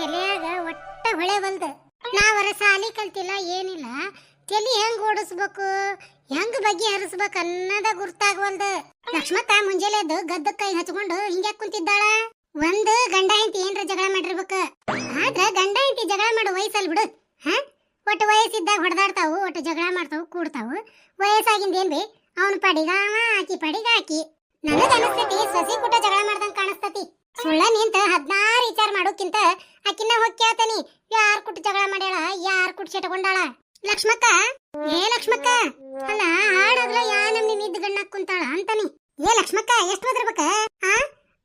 ತಲೆಯಾಗ ಒಟ್ಟ ಹೊಳೆ ಬಂದ. ನಾವರ ಸಾಲಿ ಕಲ್ತಿಲ್ಲ, ಏನಿಲ್ಲ. ತಲಿ ಹೆಂಗ್ ಓಡಿಸ್ಬೇಕು, ಹೆಂಗ್ ಬಗ್ಗೆ ಹರಿಸ್ಬೇಕು ಅನ್ನದ ಗುರ್ತಾಗವಲ್ದ. ಲಕ್ಷ್ಮತ್ತ ಮುಂಜಾನೆ ಗದ್ದ ಕೈ ಹಚ್ಕೊಂಡು ಹಿಂಗ್ಯಾಕ್ ಕುಂತಿದ್ದಾಳ? ಒಂದ್ ಗಂಡ ಹೆಂಡತಿ ಏನ್ರ ಜಗಳ ಮಾಡಿರ್ಬೇಕು? ಆದ್ರ ಗಂಡ ಹೆಂಡತಿ ಜಗಳ ಮಾಡೋ ವಯಸ್ಸಲ್ಲಿ ಬಿಡು. ಹ? ಒಟ್ಟು ವಯಸ್ಸಿದ್ದಾಗ ಹೊಡೆದಾಡ್ತಾವು, ಒಟ್ಟು ಜಗಳ ಮಾಡ್ತಾವು, ಕೂಡ್ತಾವು. ವಯಸ್ಸಾಗಿಂದ ಏನ್ ಬಿ? ಅವನ ಪಡಿಗ ಆಕಿ ಪಡಿಗ ಆಕಿ ನನಗ ಅನಸ್ತತಿ ಸಸಿ ಕೂಟ ಜಗಳ ಮಾಡ್ದಂಗ ಕಾಣಿಸ್ತತಿ. ಸುಳ್ಳ ನಿಂತ ಹದಿನಾರು ವಿಚಾರ ಮಾಡೋಕ್ಕಿಂತ ಆಕಿನ ಹೋಗಿ ಕೇಳ್ತಾನಿ. ಯಾರ್ ಕುಟ್ ಜಗಳ ಮಾಡ್ಯಾಳ? ಯಾರ್ ಕುಟ್ ಸೆಟ್ಕೊಂಡಾಳ ಲಕ್ಷ್ಮಕ್ಕ? ಏ ಲಕ್ಷ್ಮಕ್ಕ? ಅಲ್ಲ ಹಾಡಾಗ್ಲ ಯಾ ನಿನ್ನ ಇದ್ದ ಗಣ್ಣ ಕುಂತಾಳ ಅಂತಾನಿ. ಏ ಲಕ್ಷ್ಮಕ್ಕ, ಎಷ್ಟ್ ಓದಿರ್ಬೇಕ ಆ?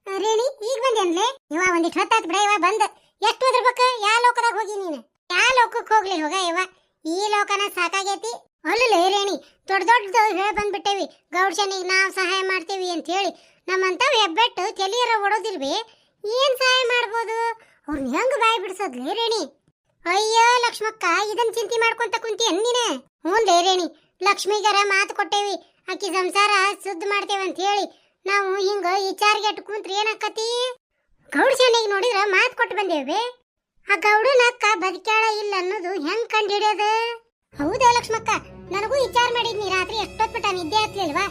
ರೇಣಿ, ಈಗ ಬಂದೇನ್ಲೆ? ಇವ ಒಂದಿಟ್ ಹೊತ್ತಾತ್ ಬಿಡ, ಇವ ಬಂದ್. ಎಷ್ಟ್ ಓದಿರ್ಬೇಕ ಯಾ ಲೋಕದಾಗ ಹೋಗಿ ನೀನು? ಯಾ ಲೋಕಕ್ಕೆ ಹೋಗ್ಲಿ ಹೋಗ ಇವ? ಈ ಲೋಕನ ಸಾಕಾಗೈತಿ? ಅಲ್ಲೇ ರೇಣಿ, ದೊಡ್ಡ ದೊಡ್ಡ ಹೇಳ ಬಂದ್ಬಿಟ್ಟೇವಿ. ಗೌಡ್ಶನಿಗೆ ನಾವ್ ಸಹಾಯ ಮಾಡ್ತೀವಿ ಅಂತ ಹೇಳಿ. ನಮ್ಮಂತ ಹೆಬ್ಬೆಟ್ಟು ತಲಿಯರ ಓಡೋದಿಲ್ವಿ? ಏನ್ ಸಹಾಯ ಮಾಡ್ಬೋದು? ಅವ್ರನ್ನ ಹೆಂಗ್ ಬಾಯಿ ಬಿಡ್ಸೋದ್ಲೇ ರೇಣಿ? ಅಯ್ಯೋ ಲಕ್ಷ್ಮಕ್ಕ, ಇದನ್ ಚಿಂತೆ ಮಾಡ್ಕೊಂತ ಕುಂತಿ ನೀನೆ? ಹ್ಞೂ ರೇಣಿ, ಲಕ್ಷ್ಮಿಗರ ಮಾತು ಕೊಟ್ಟೇವಿ. ಅಕ್ಕಿ ಸಂಸಾರ ಶುದ್ಧ ಮಾಡ್ತೇವೆ ಅಂತ ಹೇಳಿ. ನಾವು ಹಿಂಗ ವಿಚಾರಿಗೆ ಕುಂತ್ರೆ ಕುಂತ್ರಿ ಗೌಡ ಗೌಡ್ಶನಿಗೆ ನೋಡಿದ್ರ ಮಾತು ಕೊಟ್ಟು ಬಂದೇವೆ? ಆ ಗೌಡನ ಅಕ್ಕ ಬದುಕ್ಯಾಳ ಇಲ್ಲ ಅನ್ನೋದು ಹೆಂಗ್ ಕಂಡು ಹಿಡಿಯೋದು ಹೌದಾ ಲಕ್ಷ್ಮಕ್ಕ, ನನಗೂ ವಿಚಾರ ಮಾಡಿದ್ನಿ, ರಾತ್ರಿ ಎಷ್ಟೊತ್ ಬಿಟ್ಟ ನಿದ್ದೆ ಹತ್ಲಿಲ್ವಾ?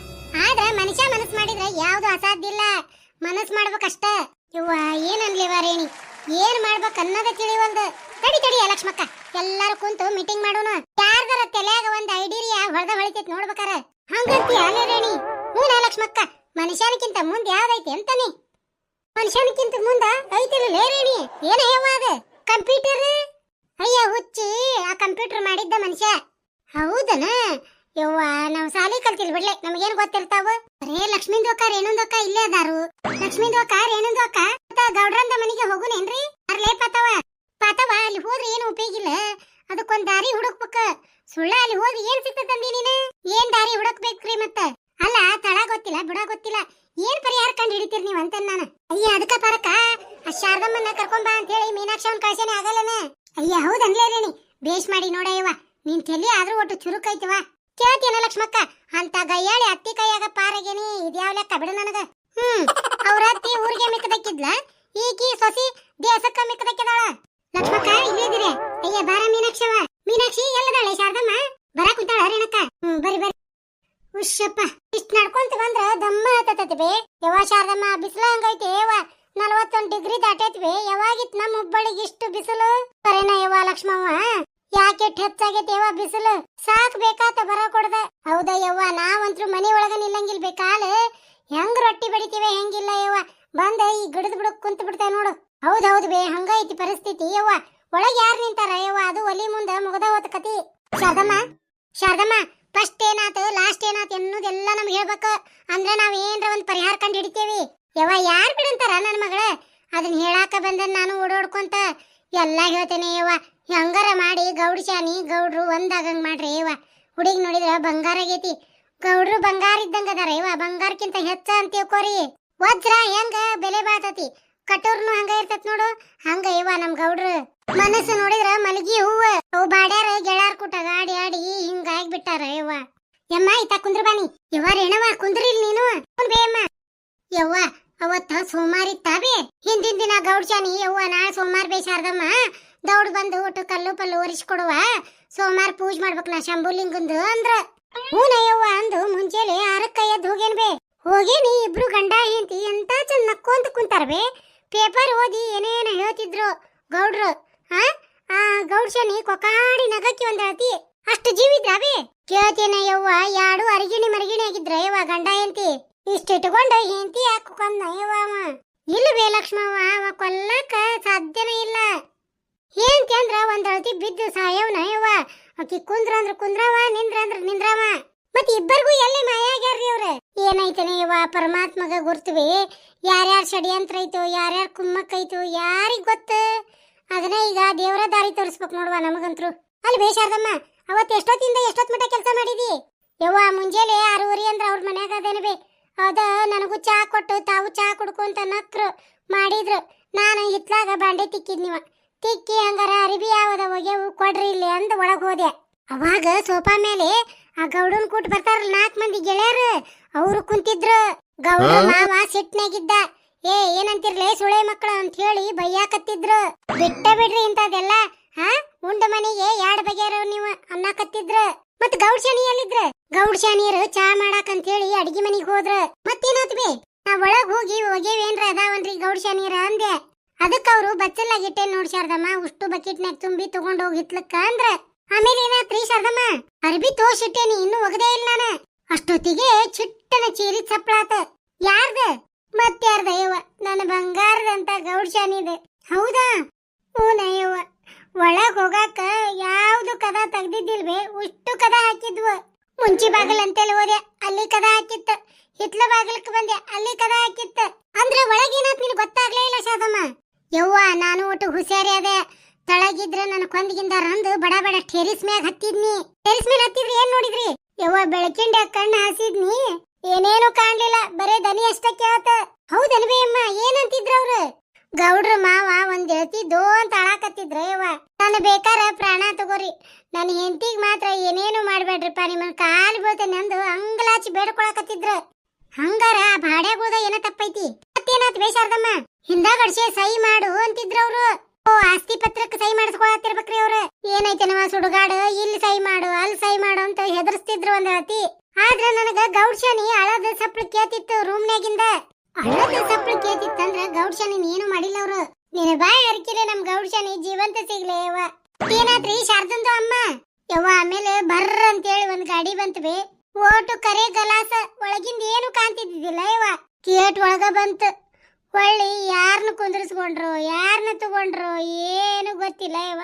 ಆದ್ರೆ ಮನುಷ್ಯ ಮನಸ್ಸು ಮಾಡಿದ್ರೆ ಯಾವ್ದು ಅಸಾಧ್ಯ ಇಲ್ಲ. ಮನಸ್ ಮಾಡ್ಬೇಕಷ್ಟ. ಇವ್ವ ಏನನ್ಲಿವ ರೇಣಿ? ಏನ್ ಮಾಡ್ಬೇಕು ಅನ್ನೋದ ತಿಳಿವಲ್ದು. ತಡಿ ತಡಿ ಲಕ್ಷ್ಮಕ್ಕ. ಎಲ್ಲಾರು ಕುಂತು ಮೀಟಿಂಗ್ ಮಾಡೋಣ. ಯಾರ್ದಾರ ತಲೆಯಾಗ ಒಂದ್ ಐಡಿರಿಯಾ ಹೊಡೆದ ಹೊಳಿತೈತಿ ನೋಡ್ಬೇಕಾರ. ಹಂಗಂತಿ ಅಲ್ಲೇ ರೇಣಿ? ಹ್ಞೂ ಲಕ್ಷ್ಮಕ್ಕ? ಮನುಷ್ಯನಕ್ಕಿಂತ ಮುಂದೆ ಯಾವ್ದೈತಿ ಅಂತಾನೆ. ಮನುಷ್ಯನಕ್ಕಿಂತ ಮುಂದ ಐತಿಲ್ಲ ರೇಣಿ? ಏನ ಹೇವ ಅದ? ಕಂಪ್ಯೂಟರ್? ಅಯ್ಯ ಹುಚ್ಚಿ, ಆ ಕಂಪ್ಯೂಟರ್ ಮಾಡಿದ್ದ ಮನುಷ್ಯ. ಹೌದನ? ಯವ್ವ, ನಾವು ಸಾಲಿ ಕಲ್ತಿಲ್ ಬಿಡ್ಲೆ. ನಮಗೇನ್ ಗೊತ್ತಿರ್ತಾವ? ಬರೇ ಲಕ್ಷ್ಮೀ ಅಕ್ಕ, ರೇಣುಂದು ಅಕ್ಕ ಇಲ್ಲೇ ಅದಾರು. ಲಕ್ಷ್ಮೀ ಅಕ್ಕ, ರೇಣುಂದು ಅಕ್ಕ ಗೌಡ್ರಂದ ಮನೆಗೆ ಹೋಗುನೇನ್ರಿ? ಅರ್ಲೇ ಪಾತವ. ಪಾತವ, ಅಲ್ಲಿ ಹೋದ್ರೆ ಏನು ಉಪಯೋಗ ಇಲ್ಲ ಅದಕ್ಕೊಂದ್ ದಾರಿ ಹುಡುಕ್ಬೇಕ. ಸುಳ್ಳ ಅಲ್ಲಿ ಹೋಗಿ ಏನ್ ಸಿಗ್ತದಂದಿ ನೀನ? ಏನ್ ದಾರಿ ಹುಡುಕ್ಬೇಕ್ರಿ ಮತ್ತ? ಅಲ್ಲ, ತಳ ಗೊತ್ತಿಲ್ಲ, ಬುಡ ಗೊತ್ತಿಲ್ಲ. ಏನ್ ಪರಿಹಾರ ಕಂಡು ಹಿಡಿತೀರಿ ನೀವ್ ಅಂತ ನಾನು? ಅಯ್ಯ, ಅದಕ್ಕ ಪರಕ ಆ ಶಾರದಮ್ಮನ್ನ ಕರ್ಕೊಂಬ ಅಂತ ಹೇಳಿ ಮೀನಾಕ್ಷಿ ಅವ್ನ ಕಳ್ಸೇನೆ ಆಗಲ್ಲನ? ಅಯ್ಯ ಹೌದನ್ಲೇ ರೇಣಿ ಬೇಷ್ ಮಾಡಿ ನೋಡಯ್ಯವ ನಿನ್ ತಲೆ ಆದ್ರೂ ಒಟ್ಟು ಚುರುಕೈತಿವ ಲಕ್ಷ್ಮಕ್ಕ ಅಂತ ಗಯ್ಯಾಳಿ ಅತ್ತಿ ಕೈಯಾಗ ಪಾರಗೇನಿ, ಇದ್ಯಾವ ಲೆಕ್ಕ ಬಿಡು ನನಗ. ಹ್ಮ್, ಅವ್ರ ಅತ್ತಿ ಊರಿಗೆ ಮಿಕ್ಕದಕ್ಕಿದ್ಲ, ಈಕಿ ಸೊಸಿ ದೇಶಕ್ಕ ಮಿಕ್ಕದಕ್ಕಿದಾಳ. ಲಕ್ಷ್ಮಕ್ಕ ಇಲ್ಲಿದಿರಿ ಅಯ್ಯ, ಬಾರ ಮೀನಾಕ್ಷವ. ಮೀನಾಕ್ಷಿ ಎಲ್ಲದಾಳೆ ಶಾರದಮ್ಮ? ಬರ ಕುಂತಾಳ ರೇಣಕ್ಕ ಹ್ಮ್, ಬರಿ ಬರಿ. ಹುಷಪ್ಪ ಇಷ್ಟ ನಡ್ಕೊಂತ ಬಂದ್ರ ದಮ್ಮ ಹತ್ತತತಿ ಬೇ. ಯವ ಶಾರದಮ್ಮ, ಬಿಸಿಲ ಹಂಗೈತಿ ಯವ ನಲವತ್ತೊಂದ್ ಡಿಗ್ರಿ ದಾಟೈತ್ವಿ ಯಾವಾಗಿತ್ ನಮ್ಮ ಹುಬ್ಬಳ್ಳಿಗೆ ಇಷ್ಟು ಬಿಸಿಲು? ಕರೆನ ಯವ ಲಕ್ಷ್ಮವ್ವ? ಯಾಕೆ ಹೆಚ್ಚಾಗೈತಿ ಯವ್ವ ಬಿಸಿಲು? ಸಾಕ್ ಬೇಕಾತ ಬರ ಕೊಡ್ದ. ಹೌದ ಯವ್ವ, ನಾವಂತ್ರು ಮನೆ ಒಳಗ ನಿಲ್ಲಂಗಿಲ್ ಬೇಕಾಲ? ಹೆಂಗ್ ರೊಟ್ಟಿ ಬಡಿತೀವಿ ಹೆಂಗಿಲ್ಲ ಯವ್ವ? ಬಂದ ಈ ಗಿಡದ ಬಿಡಕ್ ಕುಂತ ಬಿಡ್ತೇವೆ ನೋಡು. ಹೌದ್ ಹೌದು ಬೇ, ಹಂಗೈತಿ ಪರಿಸ್ಥಿತಿ ಯವ್ವ. ಒಳಗ್ ಯಾರ್ ನಿಂತಾರ ಯವ್ವ? ಅದು ಒಲಿ ಮುಂದ ಮುಗದ ಹೋತ ಕತಿ. ಶಾರದಮ್ಮ ಶಾರದಮ್ಮ ಫಸ್ಟ್ ಏನಾತ ಲಾಸ್ಟ್ ಏನಾತ ಅನ್ನೋದೆಲ್ಲ ನಮ್ಗೆ ಹೇಳ್ಬೇಕು. ಅಂದ್ರೆ ನಾವ್ ಏನ್ರ ಒಂದ್ ಪರಿಹಾರ ಕಂಡು ಹಿಡಿತೇವಿ. ಯವ್ವ, ಯಾರ್ ಬಿಡಂತಾರ ನನ್ ಮಗಳ? ಅದನ್ನ ಹೇಳಾಕ ಬಂದ ನಾನು ಓಡೋಡ್ಕೊಂತ. ಎಲ್ಲ ಹೇಳ್ತೇನೆ ಯವ್ವ ಹೆಂಗಾರ ಮಾಡಿ ಗೌಡ್ಶಾನಿ ಗೌಡ್ರು ಒಂದಾಗಂಗ್ ಮಾಡ್ರಿ ಯವ್ವ ಹುಡುಗಿ ನೋಡಿದ್ರ ಬಂಗಾರ ಆಗೈತಿ. ಗೌಡ್ರು ಬಂಗಾರ ಇದ್ದಂಗ ಅದಾರ ಯವ್ವ ಬಂಗಾರಕ್ಕಿಂತ ಹೆಚ್ಚ ಅಂತ ತಿಳ್ಕೊರಿ. ವಜ್ರ ಹೆಂಗ ಬೆಲೆ ಬಾತತಿ ಕಟೋರ್ನು ಹಂಗ ಇರ್ತತ್ ನೋಡು. ಹಂಗ ಯವ್ವ ನಮ್ ಗೌಡ್ರು. ಮನಸ್ಸು ನೋಡಿದ್ರ ಮಲಗಿ ಹೂವ. ಅವು ಬಾಡ್ಯಾರ ಗೆಳಾರ್ ಕೂಟ ಗಾಡಿ ಆಡಿ ಹಿಂಗ ಆಗ್ಬಿಟ್ಟಾರ ಇವ. ಯಮ್ಮ, ಇತ್ತ ಕುಂದ್ರ ಬಾನಿ ಯವ್ವ ರೇಣವ ಕುಂದ್ರಿಲ್ ನೀನು. ಕುಂದ್ ಬೇ ಅಮ್ಮ ಯವ್ವ, ಅವತ್ತ ಸೋಮಾರ ಇತ್ತಾವೆ ಹಿಂದಿನ ದಿನ ಗೌಡ್ಚಾನಿ ಯವ್ವ, ನಾಳೆ ಸೋಮಾರ್ ಬೇ ಶಾರದಮ್ಮ ದೌಡ್ ಬಂದು ಒಟ್ಟು ಕಲ್ಲು ಪಲ್ಲು ಒರಿಸ್ಕೊಡುವ ಸೋಮವಾರ ಪೂಜೆ ಮಾಡ್ಬೇಕು ನಾ ಶಂಭುಲಿಂಗಂದು ಅಂದ್ರ. ಹೂನಯ್ಯವ್ವ ಯವ್ವ ಅಂದು ಮುಂಜಾನೆ ಆರಕ್ಕ ಎದ್ದು ಹೋಗೇನ್ ಬೇ. ಹೋಗೇನಿ ಇಬ್ರು ಗಂಡ ಹೆಂಡತಿ ಎಂತ ಚಂದ ನಕ್ಕೊಂತ ಕುಂತಾರ ಬೇ. ಪೇಪರ್ ಓದಿ ಏನೇನ ಹೇಳ್ತಿದ್ರು ಗೌಡ್ರು, ಆ? ಗೌಡ್ ಶನಿ ಕೊಕಾಡಿ ನಗಕ್ಕಿ ಒಂದ್ ಹೇಳ್ತಿ. ಅಷ್ಟು ಜೀವಿದ್ರಾವೆ ಕೇಳ್ತೇನೆ ಯವ್ವ ಯಾಡು ಅರಿಗಿಣಿ ಮರಿಗಿಣಿ ಆಗಿದ್ರ ಯವ್ವ ಗಂಡ ಹೆಂಡತಿ. ಇಷ್ಟ ಇಟ್ಕೊಂಡು ಹೆಂಡತಿ ಹಾಕೊಂಡ ಯವ್ವ ಇಲ್ಲ ಬೇ ಲಕ್ಷ್ಮವ್ವ, ಅವ ಕೊಲ್ಲಕ ಸಾಧ್ಯನೇ ಇಲ್ಲ. ಹೆಂಡತಿ ಅಂದ್ರ ಒಂದ್ ಬಿದ್ದು ಸಾಯವ್ನ? ಯವ್ವ, ಆಕಿ ಕುಂದ್ರ ಅಂದ್ರ ಕುಂದ್ರವ, ನಿಂದ್ರ ಅಂದ್ರ ನಿಂದ್ರವ? ಮತ್ ಇಬ್ಬರಿಗೂ ಎಲ್ಲಿ ಮಾಯಾಗ್ಯಾರ್ರಿ ಅವ್ರ? ಏನೈತನೆ ಯವ್ವ, ಪರಮಾತ್ಮಗ ಗುರ್ತವಿ. ಯಾರ್ಯಾರ ಷಡ್ಯಂತ್ರ ಐತೋ, ಯಾರ್ಯಾರ ಕುಮ್ಮಕ್ ಐತೋ, ಯಾರಿಗ್ ಗೊತ್ತ? ಅದನ್ನ ಈಗ ದೇವರ ದಾರಿ ತೋರಿಸ್ಬೇಕು ನೋಡುವ ನಮಗಂತ್ರು. ಅಲ್ಲಿ ಬೇಷಾರ್ದಮ್ಮ ಅವತ್ ಎಷ್ಟೊತ್ತಿಂದ ಎಷ್ಟೊತ್ ಮಟ್ಟ ಕೆಲಸ ಮಾಡಿದಿ? ಯವ್ವ, ಮುಂಜಾನೆ ಆರೂವರೆ ಅಂದ್ರ ಅವ್ರ ಮನ್ಯಾಗ ಅದೇನ ಬೇ? ಅದ ನನಗೂ ಚಾ ಕೊಟ್ಟು, ತಾವು ಚಾ ಕುಡ್ಕೊಂತ ನಕ್ರು ಮಾಡಿದ್ರು. ನಾನು ಇತ್ಲಾಗ ಬಾಂಡೆ ತಿಕ್ಕಿದ್ನಿವ. ತಿಕ್ಕಿ ಹಂಗಾರ ಅರಿಬಿ ಯಾವದ ಒಗೆವು ಕೊಡ್ರಿ ಇಲ್ಲಿ ಅಂದ ಒಳಗ್ ಹೋದೆ. ಅವಾಗ ಸೋಫಾ ಮೇಲೆ ಆ ಗೌಡನ್ ಕೂಟ್ ಬರ್ತಾರ ನಾಲ್ಕು ಮಂದಿ ಗೆಳೆಯರು ಅವರು ಕುಂತಿದ್ರು. ಗೌಡ ಮಾವ ಸಿಟ್ನಾಗಿದ್ದ. ಏ ಏನಂತಿರ್ಲೇ ಸುಳೆ ಮಕ್ಕಳ ಅಂತ ಹೇಳಿ ಬೈಯಾಕತ್ತಿದ್ರು. ಬಿಟ್ಟ ಬಿಡ್ರಿ ಇಂತದೆಲ್ಲ ಹಾ? ಉಂಡ ಮನೆಗೆ ಎರಡ್ ಬಗೆಯರು ನೀವು ಅನ್ನಕತ್ತಿದ್ರ. ಮತ್ ಗೌಡ್ಶಾನಿ ಎಲ್ಲಿದ್ರ? ಗೌಡ್ಶಾನಿಯರು ಚಾ ಮಾಡಾಕ್ ಅಂತ ಹೇಳಿ ಅಡಿಗೆ ಮನಿಗ್ ಹೋದ್ರ. ಮತ್ತೇನಾತ್ ಬಿ ನಾ ಒಳಗ್ ಹೋಗಿ ಒಗೆವೇನ್ರ ಅದಾವನ್ರಿ ಗೌಡ್ಶಾನಿಯರ ಅಂದೆ. ಅದಕ್ಕ ಅವರು ಬಚ್ಚಲಾಗಿಟ್ಟೆ ನೋಡ್ ಶಾರದಮ್ಮ. ಉಷ್ಟು ಬಕೆಟ್ನ್ಯಾಗ ತುಂಬಿ ತಗೊಂಡು ಹೋಗಿ ಅಂದ್ರೆ ಆಮೇಲೆ ಏನಾತ್ರಿ ಶಾರದಮ್ಮ? ಅರ್ಬಿ ತೋರ್ಸಿಟ್ಟೇನಿ ಇನ್ನು ಒಗದೇ ಇಲ್ಲ ನಾನು. ಅಷ್ಟೊತ್ತಿಗೆ ಚಿಟ್ಟನ ಚೀರಿ ಚಪ್ಪಳಾತ. ಯಾರ್ದ? ಮತ್ಯಾರ್ದ ಯವ್ವ. ನನ್ನ ಬಂಗಾರದಂತ ಗೌಡ್ಶಾನಿದೆ ಹೌದಾ? ಹೂನಯ್ಯವ್ವ ಒಳಗ್ ಹೋಗಾಕ ಯಾವ್ದು ಕದ ತೆಗ್ದಿದ್ದಿಲ್ವೇ? ಉಷ್ಟು ಕದ ಹಾಕಿದ್ವು. ಮುಂಚಿ ಬಾಗಲ್ ಅಂತೇಳಿ ಹೋದೆ, ಅಲ್ಲಿ ಕದ ಹಾಕಿತ್ತ. ಹಿತ್ಲ ಬಾಗಲಕ್ಕೆ ಬಂದೆ, ಅಲ್ಲಿ ಕದ ಹಾಕಿತ್ತ. ಅಂದ್ರೆ ಒಳಗೇನಾತ್ ನಿನ್ ಗೊತ್ತಾಗ್ಲೇ ಇಲ್ಲ ಶಾದಮ್ಮ ಯವ್ವ, ನಾನು ಒಟ್ಟು ಹುಷಾರಿ ಅದೆ. ತಳಗಿದ್ರೆ ನನ್ನ ಕೊಂದಿಗಿಂದ ರಂದು ಬಡ ಬಡ ಟೆರಿಸ್ ಮ್ಯಾಗ ಹತ್ತಿದ್ನಿ. ಟೆರಿಸ್ ಮೇಲೆ ಹತ್ತಿದ್ರಿ ಏನ್ ನೋಡಿದ್ರಿ? ಯವ್ವ, ಬೆಳಕಿಂಡ ಕಣ್ಣು ಹಾಸಿದ್ನಿ. ಏನೇನು ಕಾಣ್ಲಿಲ್ಲ. ಬರೇ ದನಿ ಅಷ್ಟೇ ಕೇಳತ್ತ ಹೌದಲ್ವೇ ಅಮ್ಮ, ಏನಂತಿದ್ರ ಅವ್ರು? ಗೌಡ್ರ ಮಾವ ಒಂದ್ ದೋ ಅಂತ ಅಳಾಕತ್ತಿದ್ರ ಯವ್ವ. ನಾನು ಬೇಕಾರ ಪ್ರಾಣ ತಗೋರಿ. ನನ್ನ ಹೆಂಡತಿಗ್ ಮಾತ್ರ ಏನೇನು ಮಾಡ್ಬೇಡ್ರಿಪ್ಪ, ನಿಮ್ಮನ್ ಕಾಲ್ ಬೀಳ್ತೇನೆ ಅಂದು ಅಂಗಲಾಚಿ ಬೇಡ್ಕೊಳಕತ್ತಿದ್ರ. ಹಂಗಾರ ಆ ಬಾಡ್ಯಾಗೋದ ಏನ ತಪ್ಪೈತಿ. ಮತ್ತೇನಾತ್ ಬೇಷಾರ್ದಮ್ಮ? ಹಿಂದಾಗಡ್ಸೆ ಸಹಿ ಮಾಡು ಅಂತಿದ್ರು ಅವ್ರು. ಓ, ಆಸ್ತಿ ಪತ್ರಕ್ಕೆ ಸಹಿ ಮಾಡಿಸ್ಕೊಳತ್ತಿರ್ಬೇಕ್ರಿ ಅವ್ರು. ಏನೈತೆ ನಮ್ಮ ಸುಡುಗಾಡು ಇಲ್ಲಿ ಸಹಿ ಮಾಡು, ಅಲ್ಲಿ ಸಹಿ ಮಾಡು ಅಂತ ಹೆದರ್ಸ್ತಿದ್ರು ಒಂದ್ ಹತಿ ಆದ್ರ ನನಗ ಗೌಡ್ಶಾನಿ ಅಳದ ಸಪ್ಳ ಕೇತಿತ್ತು ರೂಮ್ನ್ಯಾಗಿಂದ. ಅಳದ ಸಪ್ಳ ಕೇತಿತ್ತಂದ್ರ ಗೌಡ್ಶಾನಿ ಏನು ಮಾಡಿಲ್ಲ ಅವ್ರು. ನಿನ್ನ ಬಾಯಿ ಅರ್ಕಿರೆ ನಮ್ ಗೌಡ್ಶಾನಿ, ಜೀವಂತ ಸಿಗ್ಲೇ ಯವ್ವ. ಏನಾತ್ರಿ ಶಾರದಂದು ಅಮ್ಮ? ಯವ್ವ, ಆಮೇಲೆ ಬರ್ರ ಅಂತೇಳಿ ಒಂದ್ ಗಾಡಿ ಬಂತವೆ ಓಟು ಕರೆ ಗಲಾಸ ಒಳಗಿಂದ ಏನು ಕಾಣ್ತಿದ್ದಿಲ್ಲ ಯವ್ವ. ಗೇಟ್ ಒಳಗ ಬಂತು. ಹೊಳ್ಳಿ ಯಾರನ್ನ ಕುಂದ್ರಿಸ್ಕೊಂಡ್ರು ಯಾರನ್ನ ತಗೊಂಡ್ರು ಏನು ಗೊತ್ತಿಲ್ಲ ಯವ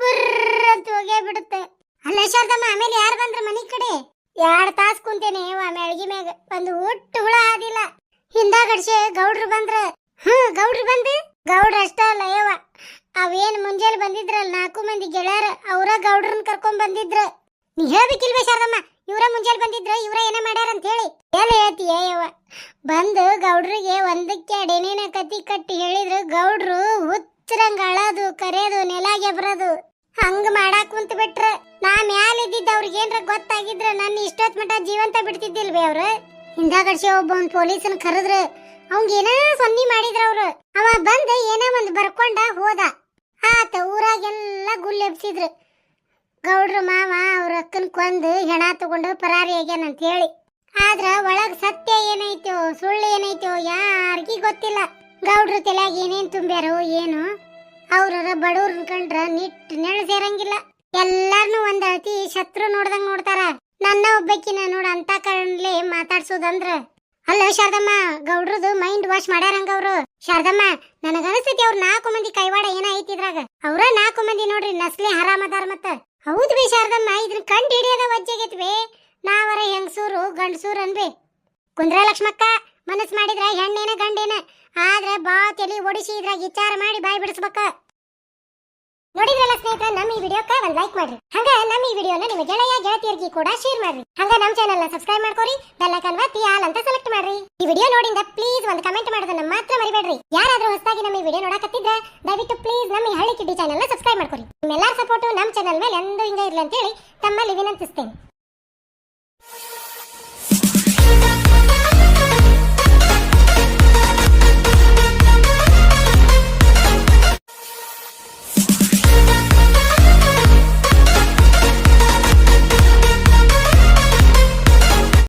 ಬುರ್ರ ಅಂತ ಹೋಗೇ ಬಿಡುತ್ತೆ. ಅಲ್ಲ ಶಾರದಮ್ಮ ಆಮೇಲೆ ಯಾರು ಬಂದ್ರ ಮನಿ ಕಡೆ? ಎರಡ್ ತಾಸ್ ಕುಂತೇನೆ ಯವ ಮೆಳ್ಗಿ ಮ್ಯಾಗ. ಒಂದು ಹುಟ್ಟು ಹುಳ ಆದಿಲ್ಲ. ಹಿಂದಾಗಡ್ಸೆ ಗೌಡ್ರು ಬಂದ್ರ. ಹ್ಮ್, ಗೌಡ್ರು ಬಂದು? ಗೌಡ್ರ ಅಷ್ಟ ಅಲ್ಲ ಯವ ಅವೇನ್ ಮುಂಜಾನೆ ಬಂದಿದ್ರಲ್ಲ, ನಾಲ್ಕು ಮಂದಿ ಗೆಳೆಯರ, ಅವರ ಗೌಡ್ರನ್ ಕರ್ಕೊಂಡ್ ಬಂದಿದ್ರ. ನೀ ಹೇಳ್ಬೇಕಿಲ್ವೇ ಶಾರದಮ್ಮ? ಇವ್ರ ಮುಂಜಾನೆ ಬಂದಿದ್ರ, ಇವ್ರ ಏನ ಮಾಡ್ಯಾರ ಅಂತ ಹೇಳಿ ಎಲ್ಲ ಹೇಳ್ತೀಯ ಯವ ಬಂದು ಗೌಡ್ರಿಗೆ ಒಂದಕ್ಕೆ ಕತಿ ಕಟ್ಟಿ ಹೇಳಿದ್ರು, ಗೌಡ್ರು ಹುಚ್ಚರಂಗ ಅಳದು, ಕರೆಯೋದು, ನೆಲಾಗೆ ಬರೋದು, ಹಂಗ ಮಾಡಾಕ್ ಕುಂತ ಬಿಟ್ರ ನಾ ಮ್ಯಾಲ ಇದ್ದಿದ್ದ ಅವ್ರಿಗೆ ಏನ್ರ ಗೊತ್ತಾಗಿದ್ರ ನನ್ನ ಇಷ್ಟೊತ್ ಮಟ ಜೀವಂತ ಬಿಡ್ತಿದ್ದಿಲ್ವೇ ಅವ್ರು? ಹಿಂದಾಗಡ್ಸಿ ಒಬ್ಬ ಪೊಲೀಸನ್ ಕರೆದ್ರ, ಅವಂಗ ಏನೋ ಸೊನ್ನಿ ಮಾಡಿದ್ರ ಅವ್ರು. ಅವ ಬಂದ ಏನೋ ಒಂದ್ ಬರ್ಕೊಂಡ ಹೋದ. ಆತ ಊರಾಗೆಲ್ಲ ಗುಲ್ ಎಬ್ಸಿದ್ರು. ಗೌಡ್ರ ಮಾವ, ಅವ್ರ ಅಕ್ಕನ್ ಕೊಂದು ಹೆಣ ತಗೊಂಡು ಪರಾರಿ ಆಗ್ಯಾನ ಅಂತ ಹೇಳಿ. ಆದ್ರ ಒಳಗ್ ಸತ್ಯ ಏನೈತೋ, ಸುಳ್ಳು ಏನೈತೋ ಯಾರಿಗೂ ಗೊತ್ತಿಲ್ಲ. ಗೌಡ್ರ ತಲೆಯಾಗ ಏನೇನ್ ತುಂಬ್ಯಾರೋ ಏನು ಅವ್ರರ ಬಡವ್ರ ಕಂಡ್ರ ನಿಟ್ ನೆಳ ಸೇರಂಗಿಲ್ಲ. ಎಲ್ಲಾರ್ನು ಒಂದ್ ಅತಿ ಶತ್ರು ನೋಡ್ದಂಗ್ ನೋಡ್ತಾರ. ನನ್ನ ಒಬ್ಬಕಿನ ನೋಡ ಅಂತ ಕಣ್ಲೆ ಮಾತಾಡ್ಸೋದಂದ್ರ. ಅಲ್ಲ ಶಾರದಮ್ಮ, ಗೌಡ್ರದು ಮೈಂಡ್ ವಾಶ್ ಮಾಡ್ಯಾರಂಗ ಅವ್ರು. ಶಾರದಮ್ಮ, ನನಗ ಅವ್ರ ನಾಲ್ಕು ಮಂದಿ ಕೈವಾಡ ಏನ ಐತಿ ಇದ್ರಾಗ. ಅವ್ರ ನಾಲ್ಕು ಮಂದಿ ನೋಡ್ರಿ ನಸ್ಲಿ ಹರಾಮದಾರ ಮತ್ತ. ಹೌದು ಬಿ ಶಾರದಮ್ಮ ಇದನ್ನ ಕಂಡು ಹಿಡಿಯೋದ ವಜ್ಜಾಗೈತ್ವಿ ನಾವರ ಹೆಂಗಸೂರು ಗಂಡಸೂರು ಅನ್ಬಿ. ಕುಂದ್ರ ಲಕ್ಷ್ಮಕ್ಕ ಮನಸ್ ಮಾಡಿದ್ರ ಹೆಣ್ಣೇನ ಗಂಡೇನ. ಆದ್ರೆ ಬಾ ತಲಿ ಒಡಿಸಿ ಇದ್ರಾಗ ವಿಚಾರ ಮಾಡಿ ಬಾಯಿ ಬಿಡಿಸ್ಬೇಕ. ನೋಡಿದ್ರಲ್ಲ ಸ್ನೇಹಿತರೆ, ನಮ್ಮ ಈ ವಿಡಿಯೋಕ್ಕೆ ಒಂದು ಲೈಕ್ ಮಾಡ್ರಿ. ಹಂಗ ನಮ್ಮ ಈ ವಿಡಿಯೋನ ನಿಮ್ಮ ಗೆಳೆಯ, ಗೆಳತಿಯರಿಗೆ ಕೂಡ ಶೇರ್ ಮಾಡ್ರಿ. ಹಂಗ ನಮ್ಮ ಚಾನೆಲ್ನ ಸಬ್ಸ್ಕ್ರೈಬ್ ಮಾಡ್ಕೊರಿ ಬೆಲ್ ಐಕಾನ್ ಒತ್ತಿ ಆಲ್ ಅಂತ ಸೆಲೆಕ್ಟ್ ಮಾಡ್ರಿ. ಈ ವಿಡಿಯೋ ನೋಡಿಂದ ಪ್ಲೀಸ್ ಒಂದು ಕಮೆಂಟ್ ಮಾಡೋದನ್ನ ಮಾತ್ರ ಮರಿಬೇಡ್ರಿ. ಯಾರಾದ್ರೂ ಹೊಸದಾಗಿ ನಮ್ಮ ಈ ವಿಡಿಯೋ ನೋಡಕತ್ತಿದ್ರೆ, ದಯವಿಟ್ಟು ಪ್ಲೀಸ್ ನಮ್ಮ ಈ ಹಳ್ಳಿ ಕಿಡ್ಡಿ ಚಾನೆಲ್ನ ಸಬ್ಸ್ಕ್ರೈಬ್ ಮಾಡ್ಕೊರಿ. ನಿಮ್ಮೆಲ್ಲರ ಸಪೋರ್ಟ್ ನಮ್ಮ ಚಾನೆಲ್ ಮೇಲೆ ಎಂದೂ ಹಿಂಗ ಇರಲಿ ಅಂತ ಹೇಳಿ ತಮ್ಮಲ್ಲಿ ವಿನಂತಿಸ್ತೇನೆ.